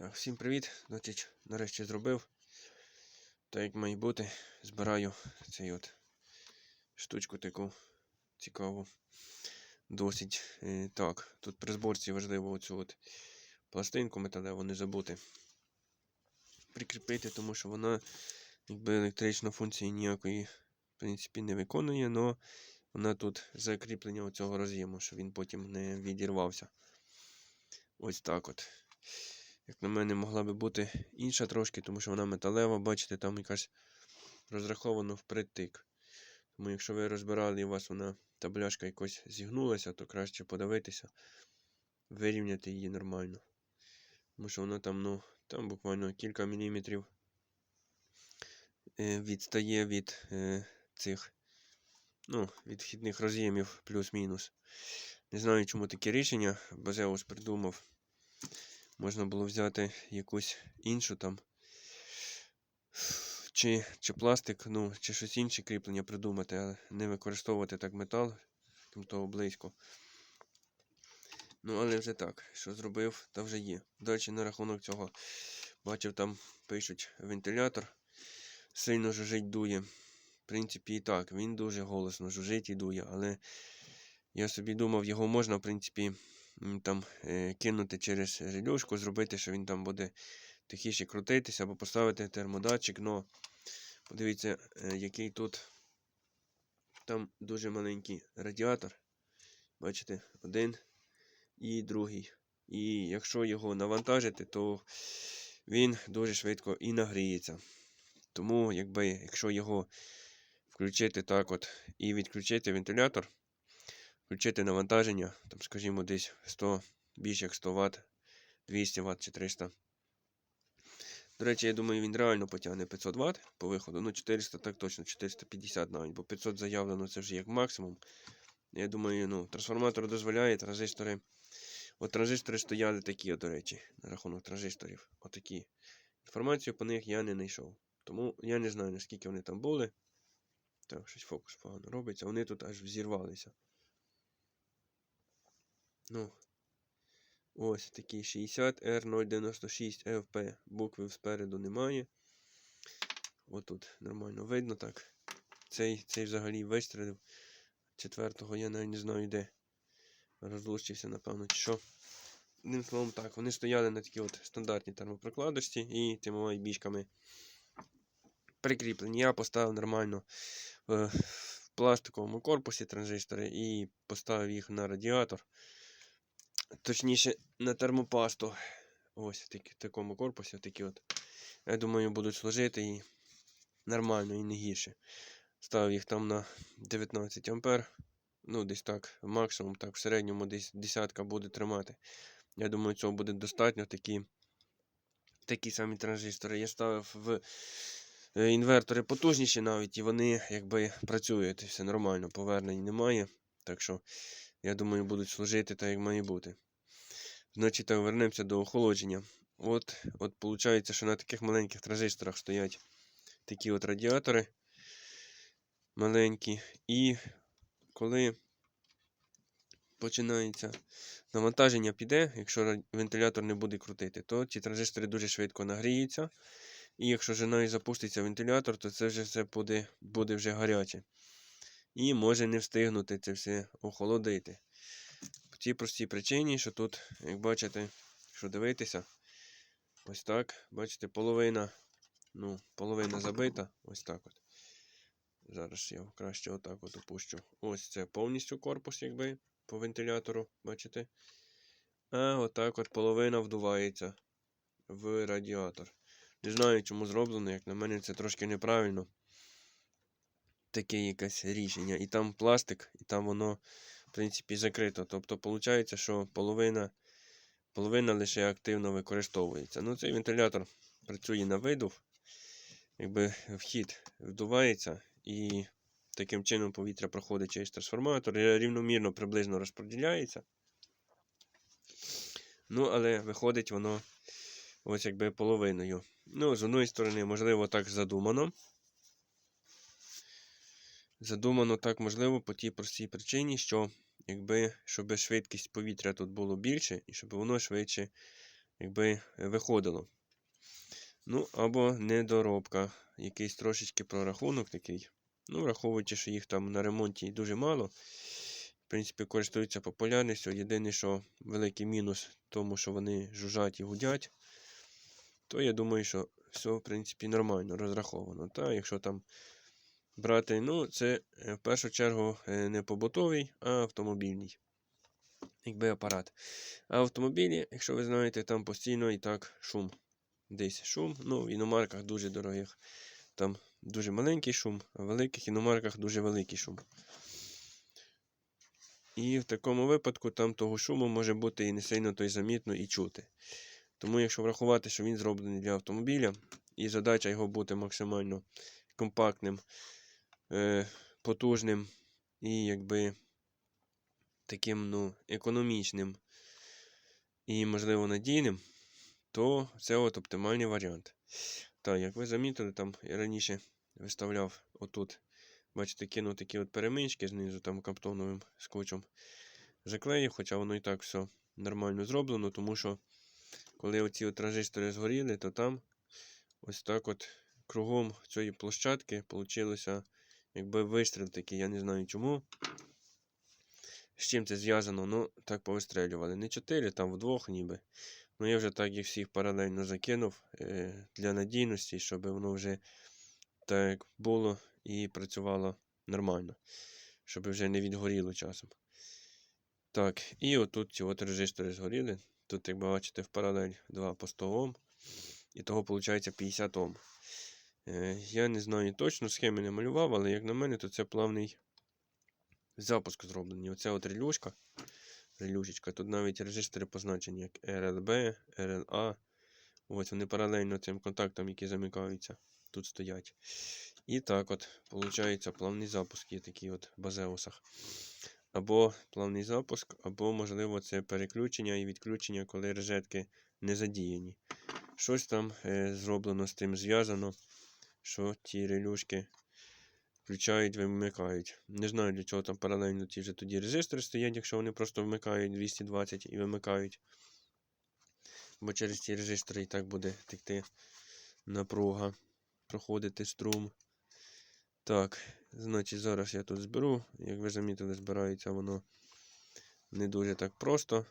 Так, всім привіт. Значить, нарешті зробив. Так як має бути, збираю цей от штучку таку цікаву. Досить. Е, так, тут при зборці важливо оцю от пластинку металеву не забути. Прикріпити, тому що вона якби електричної функції ніякої, в принципі, не виконує, але вона тут закріплення оцього роз'єму, щоб він потім не відірвався. Ось так от. Як на мене, могла би бути інша трошки, тому що вона металева, бачите, там якась розраховано впритик. Тому якщо ви розбирали і у вас вона та бляшка якось зігнулася, то краще подивитися, вирівняти її нормально. Тому що вона там, ну, там буквально кілька міліметрів е, відстає від е, цих, ну, від роз'ємів плюс-мінус. Не знаю, чому таке рішення Базеус придумав. Можна було взяти якусь іншу там. Чи, чи пластик, ну, чи щось інше кріплення придумати, а не використовувати так метал, тим того близько. Ну, але вже так, що зробив, та вже є. Далі на рахунок цього бачив, там пишуть вентилятор. Сильно жужить дує. В принципі, і так, він дуже голосно жужить і дує, але я собі думав, його можна, в принципі, там е, кинути через релюшку, зробити, що він там буде тихіше крутитися, або поставити термодатчик. Но подивіться, е, який тут там дуже маленький радіатор. Бачите, один і другий. І якщо його навантажити, то він дуже швидко і нагріється. Тому, якби, якщо його включити так от і відключити вентилятор, включити навантаження, там, скажімо, десь 100, більше як 100 Вт, 200 Вт чи 300. До речі, я думаю, він реально потягне 500 Вт по виходу. Ну, 400 так точно, 450 навіть, бо 500 заявлено це вже як максимум. Я думаю, ну, трансформатор дозволяє, транзистори. От транзистори стояли такі, до речі, на рахунок транзисторів. Отакі. Інформацію по них я не знайшов. Тому я не знаю, наскільки вони там були. Так, щось фокус погано робиться. Вони тут аж взірвалися. Ну, ось такий 60R096FP. Букви спереду немає. Отут нормально видно так. Цей, цей взагалі вистрілив. Четвертого я навіть не знаю де. Розлучився, напевно, чи що. Одним словом, так, вони стояли на такій от стандартній термопрокладочці і тими бічками прикріплені. Я поставив нормально е, в пластиковому корпусі транзистори і поставив їх на радіатор. Точніше, на термопасту. Ось в такому корпусі. Такі от. Я думаю, будуть служити і нормально, і не гірше. Ставив їх там на 19 ампер. Ну, десь так, максимум, так, в середньому десь десятка буде тримати. Я думаю, цього буде достатньо. Такі, такі самі транзистори. Я ставив в е, інвертори потужніші навіть, і вони якби працюють. Все нормально, повернень немає. Так що, я думаю, будуть служити так, як має бути. Значить, так, вернемося до охолодження. От, от виходить, що на таких маленьких транзисторах стоять такі от радіатори маленькі. І коли починається навантаження піде, якщо вентилятор не буде крутити, то ці транзистори дуже швидко нагріються. І якщо вже навіть запуститься вентилятор, то це вже все буде, буде вже гаряче. І може не встигнути це все охолодити. По цій простій причині, що тут, як бачите, якщо дивитися, ось так, бачите, половина, ну, половина забита, ось так от. Зараз я краще отак от опущу. Ось це повністю корпус, якби, по вентилятору, бачите? А отак от половина вдувається в радіатор. Не знаю, чому зроблено, як на мене, це трошки неправильно. Таке якесь рішення. І там пластик, і там воно, в принципі, закрито. Тобто, виходить, що половина, половина лише активно використовується. Ну, цей вентилятор працює на видув. Якби вхід вдувається, і таким чином повітря проходить через трансформатор і рівномірно приблизно розподіляється. Ну, але виходить воно ось якби половиною. Ну, з одної сторони, можливо, так задумано. Задумано так можливо по тій простій причині, що якби щоб швидкість повітря тут було більше, і щоб воно швидше якби виходило. Ну, або недоробка, якийсь трошечки прорахунок такий. Ну, враховуючи, що їх там на ремонті дуже мало. В принципі, користуються популярністю. Єдине, що великий мінус тому, що вони жужжать і гудять, то я думаю, що все, в принципі, нормально розраховано. Та, якщо там брати, ну, це е, в першу чергу е, не побутовий, а автомобільний. Якби апарат. А автомобілі, якщо ви знаєте, там постійно і так шум. Десь шум. Ну, в іномарках дуже дорогих. Там дуже маленький шум, а в великих іномарках дуже великий шум. І в такому випадку там того шуму може бути і не сильно той замітно і чути. Тому, якщо врахувати, що він зроблений для автомобіля, і задача його бути максимально компактним, е, потужним і якби таким ну, економічним і, можливо, надійним, то це от оптимальний варіант. Так, як ви замітили, там я раніше виставляв отут, бачите, кинув такі от перемички знизу там каптоновим скотчем заклеїв, хоча воно і так все нормально зроблено, тому що коли оці транзистори згоріли, то там ось так от кругом цієї площадки получилося якби вистріл такий, я не знаю чому. З чим це зв'язано, ну так повистрелювали. Не чотири, там вдвох ніби. Ну я вже так їх всіх паралельно закинув е, для надійності, щоб воно вже так було і працювало нормально. Щоб вже не відгоріло часом. Так, і отут ці от резистори згоріли. Тут, як бачите, в паралель 2 по 100 Ом. І того виходить 50 Ом. Е, я не знаю точно, схеми не малював, але як на мене, то це плавний запуск зроблений. Оця от релюшка. Релюшечка. Тут навіть резистори позначені як RLB, RLA. Ось вони паралельно цим контактам, які замикаються, тут стоять. І так от, виходить, плавний запуск є такий от в базеусах. Або плавний запуск, або, можливо, це переключення і відключення, коли розетки не задіяні. Щось там е, зроблено з тим зв'язано, що ті релюшки включають, вимикають. Не знаю, для чого там паралельно ті вже тоді резистори стоять, якщо вони просто вмикають 220 і вимикають. Бо через ці резистори і так буде текти напруга, проходити струм. Так, значить, зараз я тут зберу. Як ви замітили, збирається воно не дуже так просто.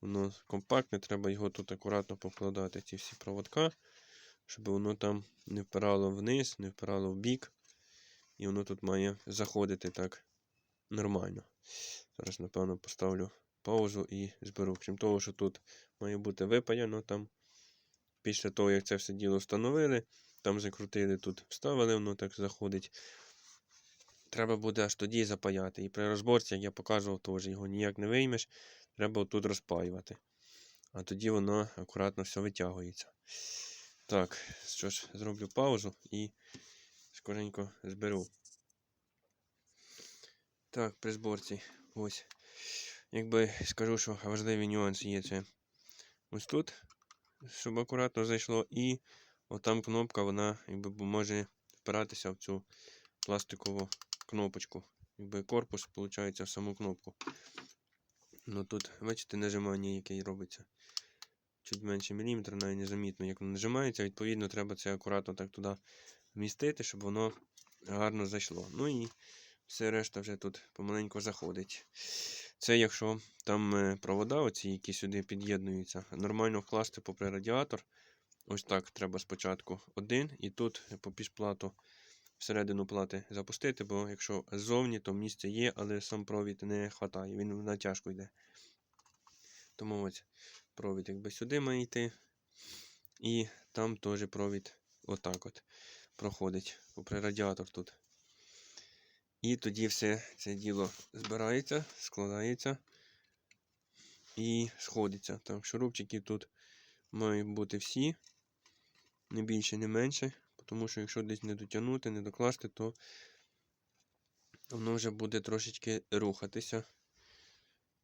Воно компактне, треба його тут акуратно покладати, ці всі проводка, щоб воно там не впирало вниз, не впирало в бік. І воно тут має заходити так нормально. Зараз, напевно, поставлю паузу і зберу. Крім того, що тут має бути випаяно там. Після того, як це все діло встановили, там закрутили, тут вставили, воно так заходить. Треба буде аж тоді запаяти. І при розборці, як я показував, теж його ніяк не виймеш. Треба тут розпаювати. А тоді воно акуратно все витягується. Так, що ж, зроблю паузу і скоренько зберу. Так, при зборці. Ось. Якби скажу, що важливий нюанс є це ось тут, щоб акуратно зайшло, і отам кнопка, вона якби може впиратися в цю пластикову кнопочку. Якби корпус, виходить, в саму кнопку. Ну тут, бачите, нажимання, яке робиться. Чуть менше міліметра, навіть незамітно, як воно нажимається, відповідно, треба це акуратно так туди вмістити, щоб воно гарно зайшло. Ну і все решта вже тут помаленьку заходить. Це якщо там е, провода, оці, які сюди під'єднуються, нормально вкласти попри радіатор. Ось так треба спочатку один, і тут по пішплату всередину плати запустити, бо якщо ззовні, то місце є, але сам провід не вистачає, він в натяжку йде. Тому ось провід якби сюди має йти. І там теж провід отак от проходить, попри радіатор тут. І тоді все це діло збирається, складається і сходиться. Так, шурупчики тут мають бути всі, не більше, не менше. Тому що якщо десь не дотягнути, не докласти, то воно вже буде трошечки рухатися.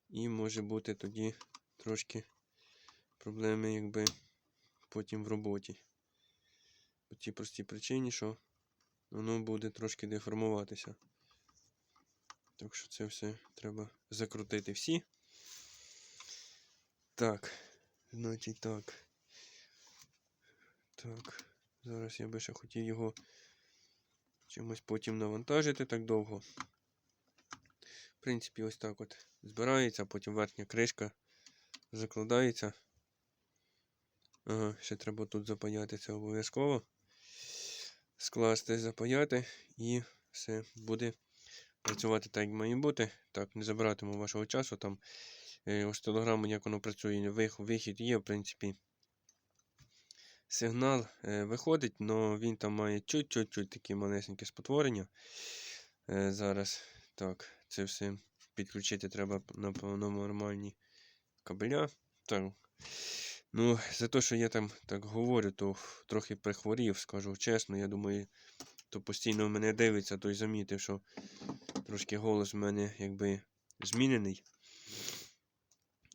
І може бути тоді трошки проблеми, якби потім в роботі. По тій простій причині, що воно буде трошки деформуватися. Так що це все треба закрутити всі. Так, Значить так. Так. Зараз я би ще хотів його чимось потім навантажити так довго. В принципі, ось так от збирається, потім верхня кришка закладається. Ага, ще треба тут запаяти це обов'язково. Скласти, запаяти і все буде працювати так, як має бути. Так, не забиратиму вашого часу. Там е, ось телеграму, як воно працює, вих- вихід є, в принципі. Сигнал е, виходить, але він там має чуть-чуть такі малесеньке спотворення. Е, зараз так, це все підключити треба на нормальні кабеля. Так. Ну, за те, що я там так говорю, то трохи прихворів, скажу чесно. Я думаю, то постійно в мене дивиться, той замітив, що трошки голос в мене якби змінений.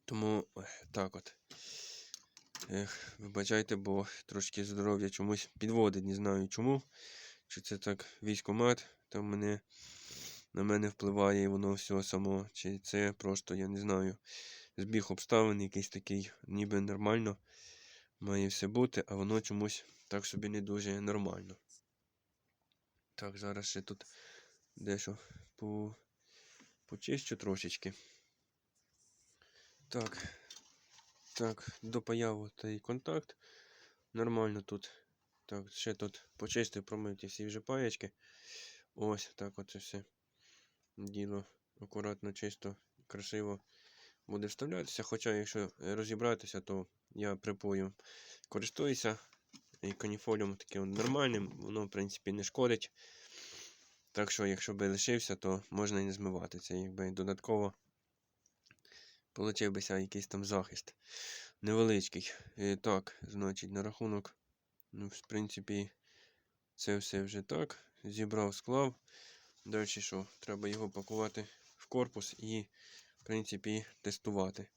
Тому так от. Ех, вибачайте, бо трошки здоров'я чомусь підводить, не знаю чому. Чи це так військомат там мене, на мене впливає і воно все само, чи це просто, я не знаю, збіг обставин якийсь такий, ніби нормально має все бути, а воно чомусь так собі не дуже нормально. Так, зараз ще тут дещо по... почищу трошечки. Так. Так, допаяв той контакт. Нормально тут. Так, ще тут почистив, промив ті всі вже паєчки. Ось так оце все діло акуратно, чисто, красиво буде вставлятися. Хоча, якщо е, розібратися, то я припоєм користуюся. І каніфоліум таким нормальним, воно, в принципі, не шкодить. Так що, якщо би лишився, то можна і не змивати. Це якби додатково получився якийсь там захист невеличкий. І так, значить, на рахунок, ну, в принципі, це все вже так. Зібрав, склав. Далі що? Треба його пакувати в корпус і, принципі, тестувати.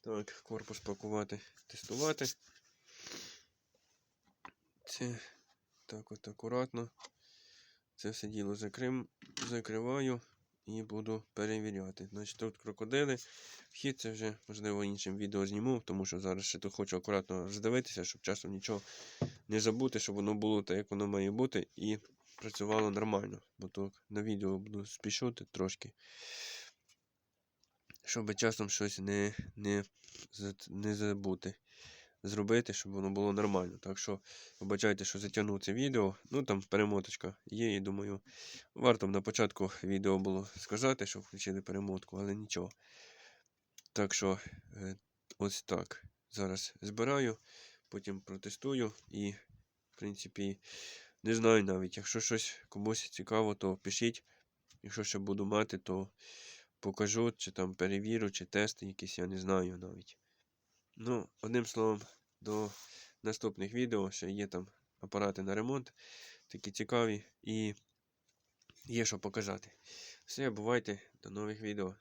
Так, корпус пакувати, тестувати. Це так от акуратно. Це все діло закрим, закриваю і буду перевіряти. Значить, тут крокодили. Вхід це вже, можливо, іншим відео зніму, тому що зараз ще тут хочу акуратно роздивитися, щоб часом нічого не забути, щоб воно було так, як воно має бути, і працювало нормально. Бо то на відео буду спішити трошки. Щоб часом щось не, не, не забути. Зробити, щоб воно було нормально. Так що, вибачайте, що затягнув це відео. Ну там перемоточка є, і думаю, варто б на початку відео було сказати, що включили перемотку, але нічого. Так що, е, ось так. Зараз збираю, потім протестую і, в принципі, не знаю навіть. Якщо щось комусь цікаво, то пишіть. Якщо ще буду мати, то покажу, чи там перевірю, чи тести якісь, я не знаю навіть. Ну, одним словом, до наступних відео ще є там апарати на ремонт, такі цікаві і є що показати. Все, бувайте, до нових відео.